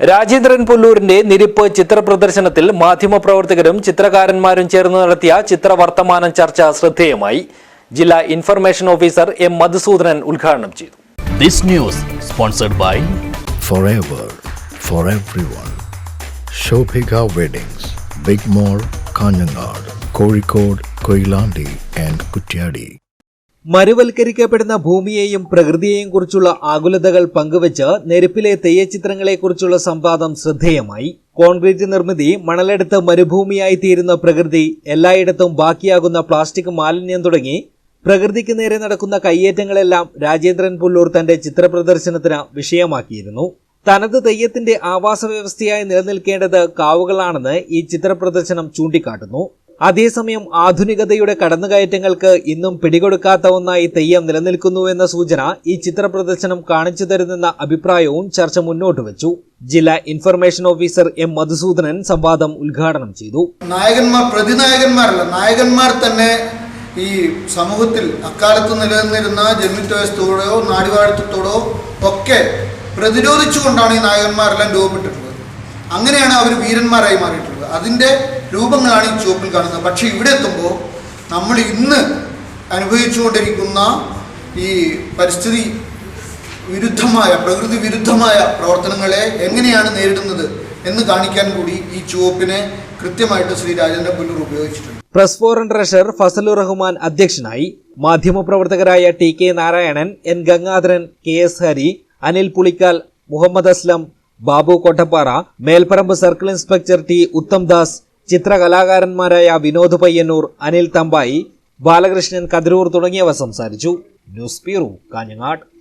രാജേന്ദ്രൻ പുല്ലൂരിന്റെ നിരിപ്പ് ചിത്ര പ്രദർശനത്തിൽ മാധ്യമപ്രവർത്തകരും ചിത്രകാരന്മാരും ചേർന്ന് നടത്തിയ ചിത്രവർത്തമാനം ചർച്ച ശ്രദ്ധേയമായി ജില്ലാ ഇൻഫർമേഷൻ ഓഫീസർ എം മധുസൂദനൻ ഉദ്ഘാടനം ചെയ്തു This news sponsored by forever for everyone. Shobhika Weddings, Big mall Kanhangad Kozhikode Koilandi and Kutyadi. മരുവൽക്കരിക്കപ്പെടുന്ന ഭൂമിയെയും പ്രകൃതിയെയും കുറിച്ചുള്ള ആകുലതകൾ പങ്കുവച്ച് നെരുപ്പിലെ തെയ്യച്ചിത്രങ്ങളെക്കുറിച്ചുള്ള സംവാദം ശ്രദ്ധേയമായി. കോൺക്രീറ്റ് നിർമ്മിതി മണലെടുത്ത് മരുഭൂമിയായി തീരുന്ന പ്രകൃതി എല്ലായിടത്തും ബാക്കിയാകുന്ന പ്ലാസ്റ്റിക് മാലിന്യം തുടങ്ങി പ്രകൃതിക്ക് നേരെ നടക്കുന്ന കയ്യേറ്റങ്ങളെല്ലാം രാജേന്ദ്രൻ പുല്ലൂർ തന്റെ ചിത്രപ്രദർശനത്തിന് വിഷയമാക്കിയിരുന്നു. തനത് തെയ്യത്തിന്റെ ആവാസ വ്യവസ്ഥയായി നിലനിൽക്കേണ്ടത് കാവുകളാണെന്ന് ഈ ചിത്രപ്രദർശനം ചൂണ്ടിക്കാട്ടുന്നു. അതേസമയം ആധുനികതയുടെ കടന്നുകയറ്റങ്ങൾക്ക് ഇന്നും പിടികൊടുക്കാത്ത ഒന്നായി തെയ്യം നിലനിൽക്കുന്നുവെന്ന സൂചന ഈ ചിത്ര പ്രദർശനം കാണിച്ചു തരുന്നെന്ന അഭിപ്രായവും ചർച്ച മുന്നോട്ട് വെച്ചു. ജില്ലാ ഇൻഫർമേഷൻ ഓഫീസർ എം മധുസൂദനൻ സംവാദം ഉദ്ഘാടനം ചെയ്തു. നായകന്മാർ പ്രതിനായകന്മാരല്ല നായകന്മാർ തന്നെ ഈ സമൂഹത്തിൽ അക്കാലത്ത് നിലനിന്നിരുന്ന ജന്മിത്വവ്യവസ്ഥയോടോ നാടിവാഴത്തോടോ ഒക്കെ പ്രതിരോധിച്ചുകൊണ്ടാണ് ഈ നായകന്മാരെല്ലാം രൂപപ്പെട്ടിട്ടുള്ളത്. അങ്ങനെയാണ് അവർ വീരന്മാരായി മാറിയിട്ടുള്ളത്. അതിന്റെ രൂപങ്ങളാണ് ഈ ചുവപ്പിൽ കാണുന്നത്. പക്ഷേ ഇവിടെ എത്തുമ്പോൾ നമ്മൾ ഇന്ന് അനുഭവിച്ചുകൊണ്ടിരിക്കുന്ന ഈ പരിസ്ഥിതി വിരുദ്ധമായ പ്രകൃതി വിരുദ്ധമായ പ്രവർത്തനങ്ങളെ എങ്ങനെയാണ് നേരിടുന്നത് എന്ന് കാണിക്കാൻ കൂടി ഈ ചുവപ്പിനെ കൃത്യമായിട്ട് ശ്രീ രാജേന്ദ്ര പുല്ലൂർ ഉപയോഗിച്ചിട്ടുണ്ട്. Press forum treasurer Fazalur Rahman അധ്യക്ഷനായി മാധ്യമപ്രവർത്തകരായ T K Narayanan N Gangadharan K S Hari Anil Pulikkal Muhammad Aslam Babu Kottappara Melparamba circle inspector T Uthamdas ചിത്രകലാകാരന്മാരായ Vinod Payyanur Anil Thampayi Balakrishnan Kathirur തുടങ്ങിയവ സംസാരിച്ചു. News bureau Kanhangad.